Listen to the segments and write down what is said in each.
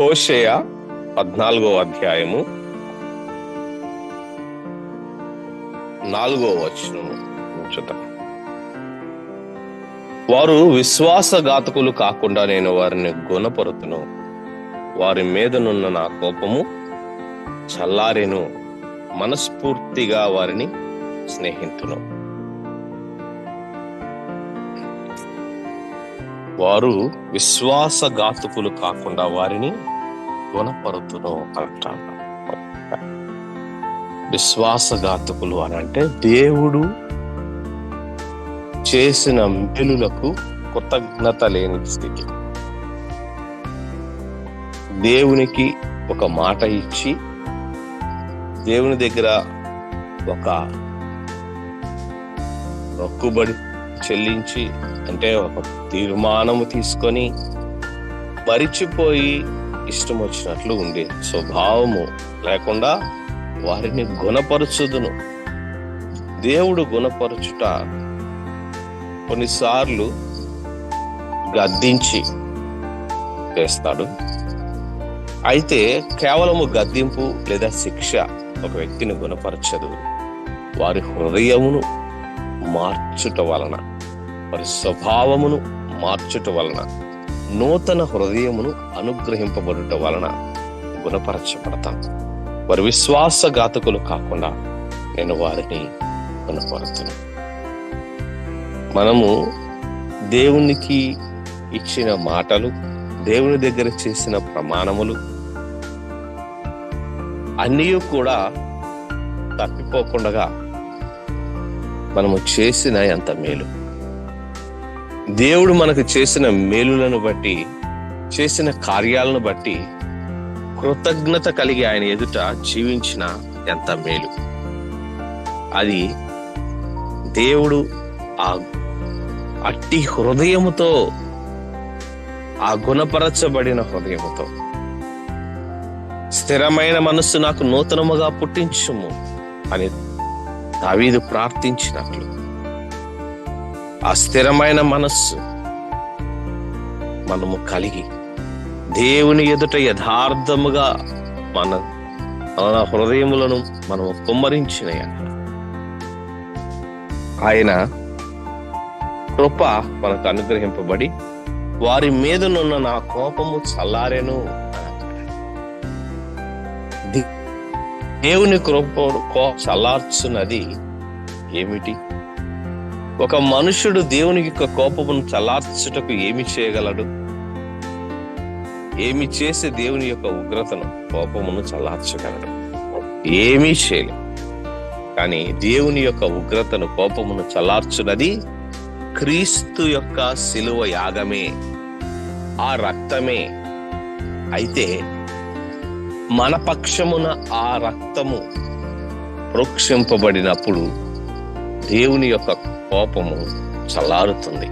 హోషేయ పద్నాలుగో అధ్యాయము నాలుగో వచనము చూద్దాం. వారు విశ్వాసఘాతకులు కాకుండా నేను వారిని గుణపరుతును. వారి మీదనున్న నా కోపము చల్లారెను. మనస్ఫూర్తిగా వారిని స్నేహితును. వారు విశ్వాసఘాతకులు కాకుండా వారిని గుణపరుతును అంటాడు విశ్వాసఘాతకులు అని అంటే దేవుడు చేసిన మేలులకు కృతజ్ఞత లేని స్థితి. దేవునికి ఒక మాట ఇచ్చి దేవుని దగ్గర ఒక మొక్కుబడి చెల్లించి అంటే ఒక తీర్మానము తీసుకొని మరిచిపోయి ఇష్టం వచ్చినట్లు ఉండే స్వభావము లేకుండా వారిని గుణపరచుదును. దేవుడు గుణపరచుట కొన్నిసార్లు గద్దించి చేస్తాడు అయితే కేవలము గద్దింపు లేదా శిక్ష ఒక వ్యక్తిని గుణపరచదు. వారి హృదయమును మార్చుట వలన వారి స్వభావమును మార్చుట వలన నూతన హృదయమును అనుగ్రహింపబడుట వలన గుణపరచబడతాం. వారి విశ్వాసఘాతకులు కాకుండా నేను వారిని గుణపరుతును. మనము దేవునికి ఇచ్చిన మాటలు దేవుని దగ్గర చేసిన ప్రమాణములు అన్నీ కూడా తప్పిపోకుండా మనము చేసిన ఎంత మేలు. దేవుడు మనకు చేసిన మేలులను బట్టి చేసిన కార్యాలను బట్టి కృతజ్ఞత కలిగి ఆయన ఎదుట జీవించిన ఎంత మేలు. అది దేవుడు ఆ అట్టి హృదయముతో ఆ గుణపరచబడిన హృదయముతో. స్థిరమైన మనస్సు నాకు నూతనముగా పుట్టించుము అని దావీదు ప్రార్థించినట్లు. ఆ స్థిరమైన మనస్సు మనము కలిగి దేవుని ఎదుట యథార్థముగా మన మన హృదయములను మనము కుమ్మరించిన ఆయన కృప మనకు అనుగ్రహింపబడి వారి మీదనున్న నా కోపము చల్లారెను. దేవుని కృపడు కో చల్లార్చున్నది ఏమిటి? ఒక మనుషుడు దేవుని యొక్క కోపమును చల్లార్చుటకు ఏమి చేయగలడు? ఏమి చేసి దేవుని యొక్క ఉగ్రతను కోపమును చల్లార్చగలడు? ఏమీ చేయలేదు కానీ దేవుని యొక్క ఉగ్రతను కోపమును చల్లార్చున్నది క్రీస్తు యొక్క శిలువ యాగమే ఆ రక్తమే. అయితే మన పక్షమున ఆ రక్తము ప్రోక్షింపబడినప్పుడు దేవుని యొక్క కోపము చల్లారుతుంది.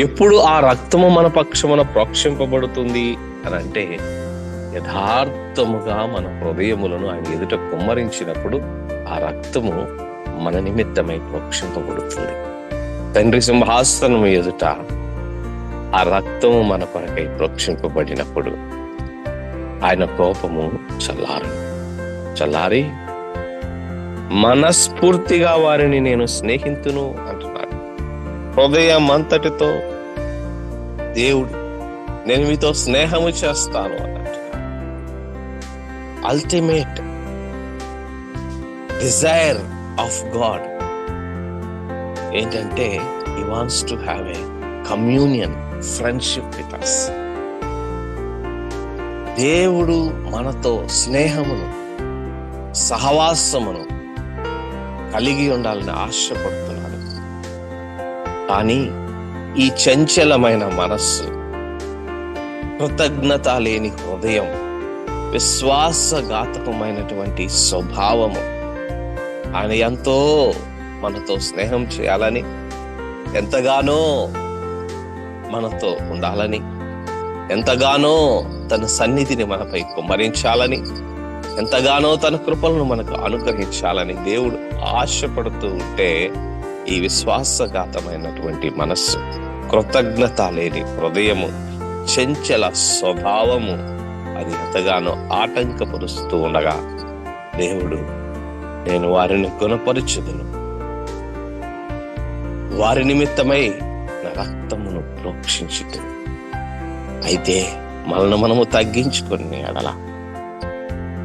ఎప్పుడు ఆ రక్తము మన పక్షమున ప్రోక్షింపబడుతుంది అని అంటే యథార్థముగా మన హృదయములను ఆయన ఎదుట కుమ్మరించినప్పుడు ఆ రక్తము మన నిమిత్తమై ప్రోక్షింపబడుతుంది. తండ్రి సింహాసనము ఎదుట ఆ రక్తము మన కొరకై ప్రోక్షింపబడినప్పుడు ఆయన కోపము చల్లారు. చల్లారి మనస్ఫూర్తిగా వారిని నేను స్నేహితును అంటున్నాడు. హృదయం అంతటితో దేవుడు నేను మీతో స్నేహము చేస్తాను అన్నట్టు అల్టిమేట్ డిజైర్ ఆఫ్ గాడ్ ఏంటంటే ఈ wants to have a communion friendship with us దేవుడు మనతో స్నేహమును సహవాసమును కలిగి ఉండాలని ఆశపడుతున్నాడు. కానీ ఈ చంచలమైన మనస్సు కృతజ్ఞత లేని హృదయం విశ్వాసఘాతకమైనటువంటి స్వభావము ఆయన ఎంతో మనతో స్నేహం చేయాలని ఎంతగానో మనతో ఉండాలని ఎంతగానో తన సన్నిధిని మనపై కుమ్మరించాలని ఎంతగానో తన కృపలను మనకు అనుగ్రహించాలని దేవుడు ఆశపడుతూ ఉంటే ఈ విశ్వాసఘాతమైనటువంటి మనస్సు కృతజ్ఞత లేని హృదయము చెంచల స్వభావము అది ఎంతగానో ఆటంకపరుస్తూ ఉండగా దేవుడు నేను వారిని గుణపరుచుదును. వారి నిమిత్తమై నా రక్తమును ప్రోక్షించుదు అయితే మనల్ని మనము తగ్గించుకుని అడల.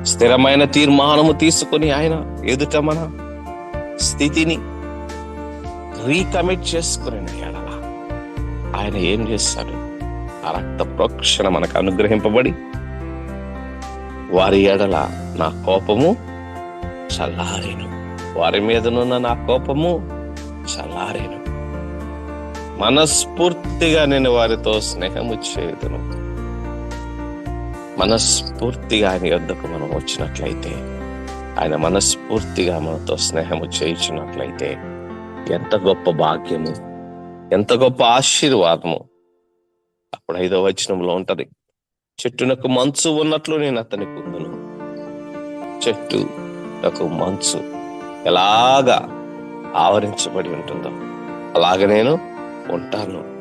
స్థిరమైన తీర్మానము తీసుకొని ఆయన ఎదుట మన స్థితిని రీకమిట్ చేసుకుని ఎడల ఆయన ఏం చేస్తాడు? ఆ రక్త ప్రోక్షణ మనకు అనుగ్రహింపబడి వారి ఎడల నా కోపము చల్లారేను. వారి మీదనున్న నా కోపము చల్లారేను. మనస్ఫూర్తిగా నేను వారితో స్నేహము చేయుదును. మనస్ఫూర్తిగా ఆయన యొద్దకు మనం వచ్చినట్లయితే ఆయన మనస్ఫూర్తిగా మనతో స్నేహము చేయించినట్లయితే ఎంత గొప్ప భాగ్యము ఎంత గొప్ప ఆశీర్వాదము. అప్పుడు ఐదో వచనంలో ఉంటది చెట్టునకు మంచు ఉన్నట్లు నేను అతని కుందును చెట్టు నాకు మంచు ఎలాగా ఆవరించబడి ఉంటుందో అలాగ నేను ఉంటాను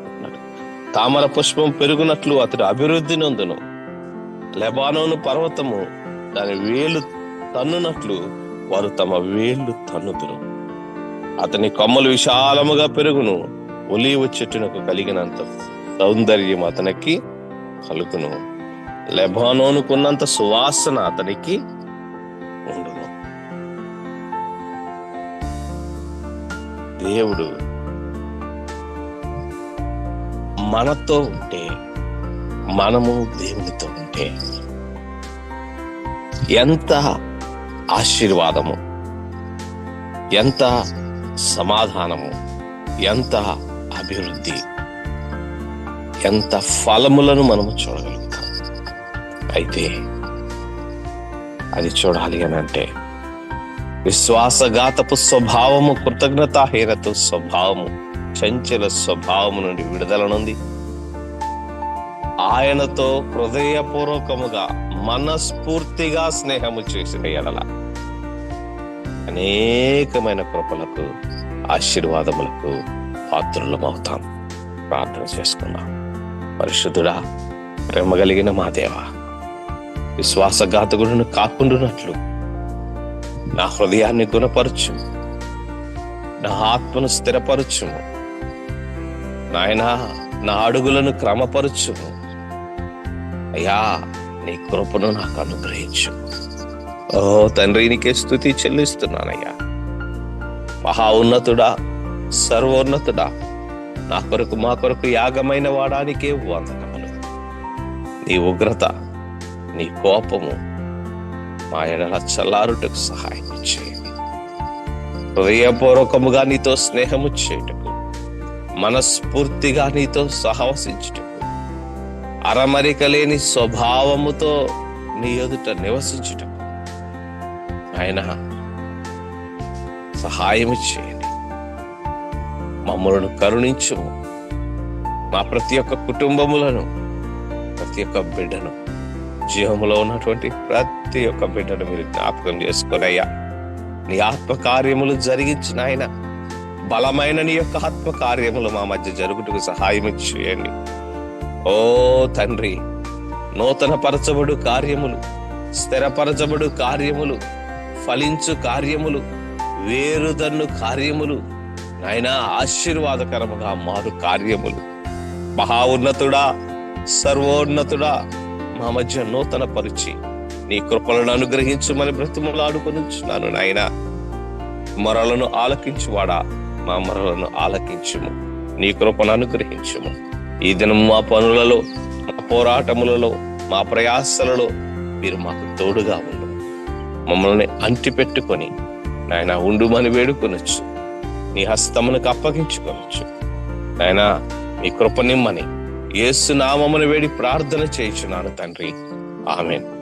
తామర పుష్పం పెరుగునట్లు అతడు అభివృద్ధి నొందును. లెబానోను పర్వతము దాని వేలు తన్నునట్లు వారు తమ వేళ్ళు తన్నుదురు. అతని కొమ్మలు విశాలముగా పెరుగును. ఒలీవ చెట్టునకు కలిగినంత సౌందర్యం అతనికి కలుగును. లెబానోనుకున్నంత సువాసన అతనికి ఉండును. దేవుడు మనతో ఉంటే మనము దేవునితో ఉంటే ఎంత ఆశీర్వాదము ఎంత సమాధానము ఎంత అభివృద్ధి ఎంత ఫలములను మనము చూడగలుగుతాం. అయితే అది చూడాలి అని అంటే విశ్వాసఘాతపు స్వభావము కృతజ్ఞతాహీనత స్వభావము చంచల స్వభావము నుండి విడుదల నుండి ఆయనతో హృదయపూర్వకముగా మనస్ఫూర్తిగా స్నేహము చేసిన ఎడల అనేకమైన కృపలకు ఆశీర్వాదములకు పాత్రులమవుతాం. ప్రార్థన చేసుకున్నాం పరిశుద్ధుడా ప్రేమ కలిగిన మా దేవ విశ్వాసఘాతకుడును కాకుండునట్లు నా హృదయాన్ని గుణపరచు. నా ఆత్మను స్థిరపరచుము నాయనా నా అడుగులను క్రమపరచుము అయ్యా నీ కృపను నాకు అనుగ్రహించు. ఓ తండ్రి నీకే స్థుతి చెల్లిస్తున్నానయ్యా. మహా ఉన్నతుడా సర్వోన్నతుడా నా కొరకు మా కొరకు యాగమైన వాడానికే వందనములు. నీ ఉగ్రత నీ కోపము మా ఎడల చల్లారుటకు సహాయం చేయండి. హృదయపూర్వకముగా నీతో స్నేహము చేయుటకు మనస్ఫూర్తిగా నీతో సహవసించుటకు అరమరిక లేని స్వభావముతో నీ ఎదుట నివసించుట. ఆయన సహాయము చేయండి. మమ్మలను కరుణించు. మా ప్రతి ఒక్క కుటుంబములను ప్రతి ఒక్క బిడ్డను జీవములో ఉన్నటువంటి ప్రతి ఒక్క బిడ్డను మీరు జ్ఞాపకం చేసుకునయ్యా. అయ్యా నీ ఆత్మకార్యములు జరిగించిన ఆయన బలమైన నీ యొక్క ఆత్మకార్యములు మా మధ్య జరుగుటకు సహాయం చేయండి. ఓ తండ్రి నూతన పరచబడు కార్యములు స్థిరపరచబడు కార్యములు ఫలించు కార్యములు వేరుదన్ను కార్యములు నాయనా ఆశీర్వాదకరముగా మారు కార్యములు. మహా ఉన్నతుడా సర్వోన్నతుడా మా మధ్య నూతన పరిచి నీ కృపలను అనుగ్రహించమని బ్రతిమలాడుకొనిచున్నాను నాయన. మరలను ఆలకించువాడా మా మరలను ఆలకించుము. నీ కృపను అనుగ్రహించుము. ఈ దినం మా పనులలో మా పోరాటములలో మా ప్రయాసలలో మీరు మాకు తోడుగా ఉండు. మమ్మల్ని అంటి పెట్టుకొని నాయన ఉండుమని వేడుకొనొచ్చు. నీ హస్తమునకు అప్పగించుకొనొచ్చు. నాయన నీ కృపనిమ్మని ఏసునామమును వేడి ప్రార్థన చేయించున్నాను తండ్రి. ఆమెన్.